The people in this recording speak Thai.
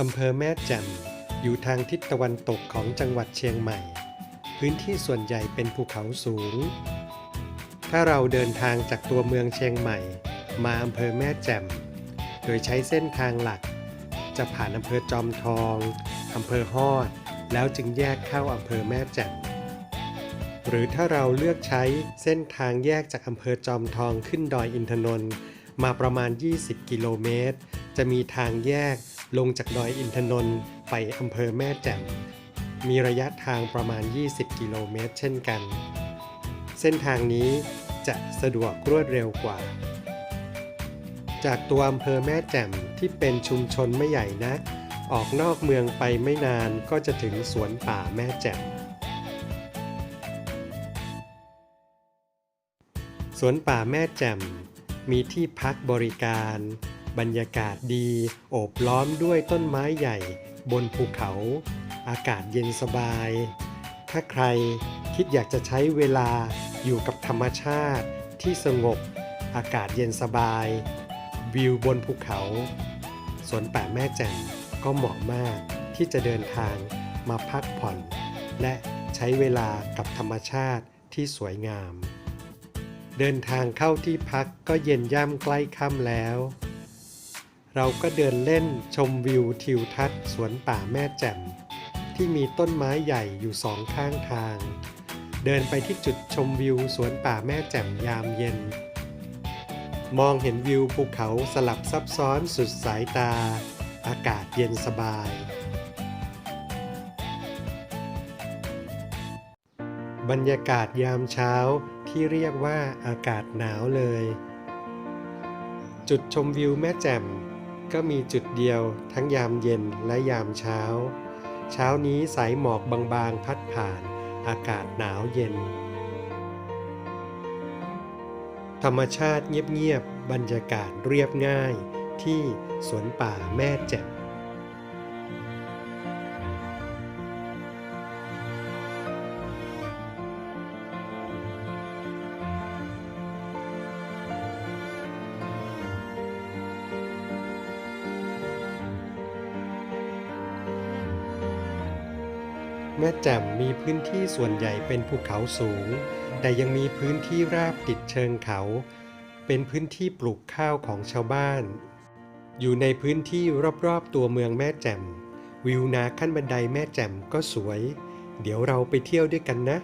อำเภอแม่แจ่มอยู่ทางทิศตะวันตกของจังหวัดเชียงใหม่ พื้นที่ส่วนใหญ่เป็นภูเขาสูง ถ้าเราเดินทางจากตัวเมืองเชียงใหม่ มาอำเภอแม่แจ่ม โดยใช้เส้นทางหลัก จะผ่านอำเภอจอมทองอำเภอฮอด แล้วจึงแยกเข้าอำเภอแม่แจ่ม หรือถ้าเราเลือกใช้เส้นทางแยกจากอำเภอจอมทองขึ้นดอยอินทนนท์มาประมาณ 20 กิโลเมตร จะมีทางแยก ลงจากดอยอินทนนท์ไปอำเภอแม่แจ่ม มีระยะทางประมาณ 20 กิโลเมตร เช่นกัน เส้นทางนี้จะสะดวกรวดเร็วกว่า จากตัวอำเภอแม่แจ่มที่เป็นชุมชนไม่ใหญ่นัก ออกนอกเมืองไปไม่นานก็จะถึงสวนป่าแม่แจ่มสวนป่าแม่แจ่มมีที่พักบริการ บรรยากาศดี โอบล้อมด้วยต้นไม้ใหญ่ บนภูเขา อากาศเย็นสบาย ถ้าใครคิดอยากจะใช้เวลาอยู่กับธรรมชาติที่สงบ อากาศเย็นสบาย วิวบนภูเขาสวนป่าแม่แจ่มก็เหมาะมากที่จะเดินทางมาพักผ่อน และใช้เวลากับธรรมชาติที่สวยงาม เดินทางเข้าที่พักก็เย็นย่ำใกล้ค่ำแล้ว เราก็เดินเล่นชมวิวทิวทัศน์สวนป่าแม่แจ่มที่มีต้นไม้ใหญ่อยู่สองข้างทาง เดินไปที่จุดชมวิวสวนป่าแม่แจ่มยามเย็น มองเห็นวิวภูเขาสลับซับซ้อนสุดสายตา อากาศเย็นสบาย บรรยากาศยามเช้าที่เรียกว่าอากาศหนาวเลย จุดชมวิวแม่แจ่ม ก็มีจุดเดียวทั้งยามเย็นและยามเช้า เช้านี้สายหมอกบางๆ พัดผ่านอากาศหนาวเย็น ธรรมชาติเงียบๆบรรยากาศเรียบง่ายที่สวนป่าแม่แจ่ม แม่แจ่มมีพื้นที่ส่วนใหญ่เป็นภูเขาสูง แต่ยังมีพื้นที่ราบติดเชิงเขา เป็นพื้นที่ปลูกข้าวของชาวบ้าน อยู่ในพื้นที่รอบๆตัวเมืองแม่แจ่ม วิวนาขั้นบันไดแม่แจ่มก็สวย เดี๋ยวเราไปเที่ยวด้วยกันนะ